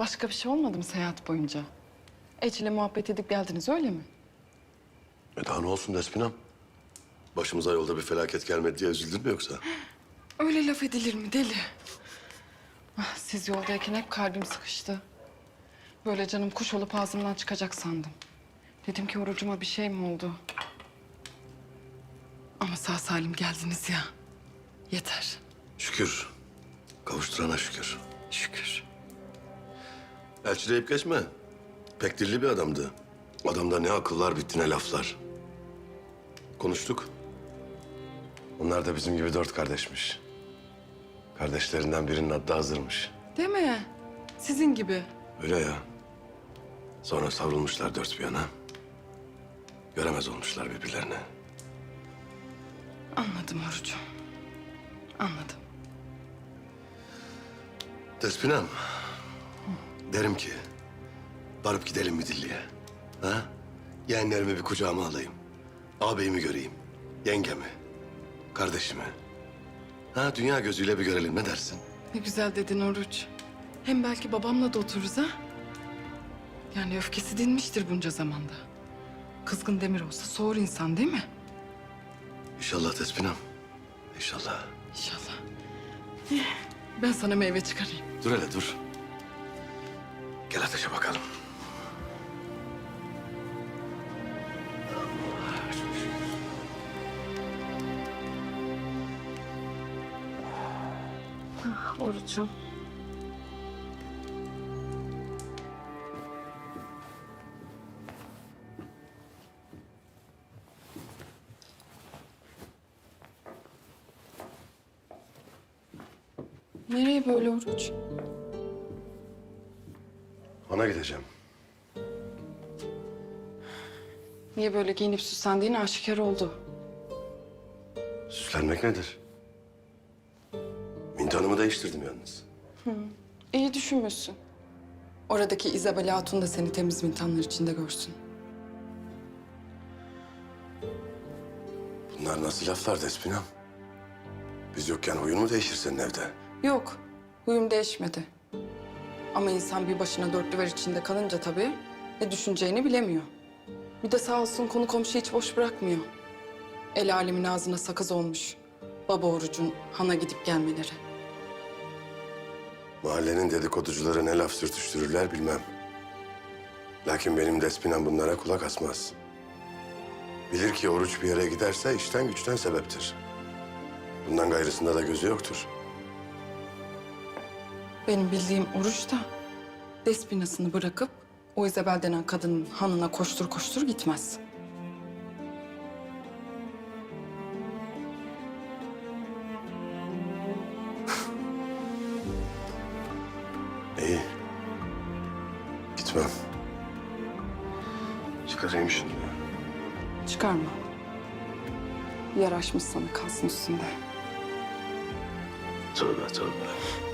Başka bir şey olmadı mı seyahat boyunca? Ece muhabbet edip geldiniz öyle mi? E daha ne olsun Despinam? Başımıza yolda bir felaket gelmedi diye üzüldün mü yoksa? Öyle laf edilir mi deli? Ah, Siz yoldayken hep kalbim sıkıştı. Böyle canım kuş olup ağzımdan çıkacak sandım. Dedim ki orucuma bir şey mi oldu? Ama sağ salim geldiniz ya. Yeter. Şükür. Kavuşturana. Şükür. Elçi deyip geçme. Pek dilli bir adamdı. Adamda ne akıllar bitti ne laflar. Konuştuk. Onlar da bizim gibi dört kardeşmiş. Kardeşlerinden birinin adı da hazırmış. Değil mi? Sizin gibi. Öyle ya. Sonra savrulmuşlar dört bir yana. Göremez olmuşlar birbirlerini. Anladım orucu. Anladım. Despinem. Derim ki varıp gidelim Midilli'ye. Ha? Yeğenlerimi bir kucağıma alayım. Ağabeyimi göreyim. Yengemi. Kardeşimi. Ha dünya gözüyle bir görelim ne dersin? Ne güzel dedin Oruç. Hem belki babamla da otururuz ha. Yani öfkesi dinmiştir bunca zamanda. Kızgın demir olsa soğur insan değil mi? İnşallah Despinem. İnşallah. İnşallah. Eh, Ben sana meyve çıkarayım. Dur hele dur. Gel ateşe bakalım. Oruçum. Nereye böyle Oruç? Ona gideceğim. Niye böyle giyinip süslendiğin aşikar oldu. Süslenmek nedir? Mintanımı değiştirdim yalnız. İyi düşünmüşsün. Oradaki Isabel Hatun da seni temiz mintanlar içinde görsün. Bunlar nasıl laflar Despinem? Biz yokken huyun mu değişir senin evde? Yok, huyum değişmedi. Ama insan bir başına dört duvar içinde kalınca tabii ne düşüneceğini bilemiyor. Bir de sağ olsun konu komşu hiç boş bırakmıyor. El alemin ağzına sakız olmuş. Baba orucun hana gidip gelmeleri. Mahallenin dedikoducuları ne laf sürtüştürürler bilmem. Lakin benim Despinem bunlara kulak asmaz. Bilir ki oruç bir yere giderse işten güçten sebeptir. Bundan gayrısında da gözü yoktur. Benim bildiğim oruç da despinasını bırakıp o Isabel denen kadının hanına koştur koştur gitmez. İyi. Gitmem. Çıkarayım şunu. Çıkarma. Yaraşmış sana kalsın üstünde. Tövbe tövbe.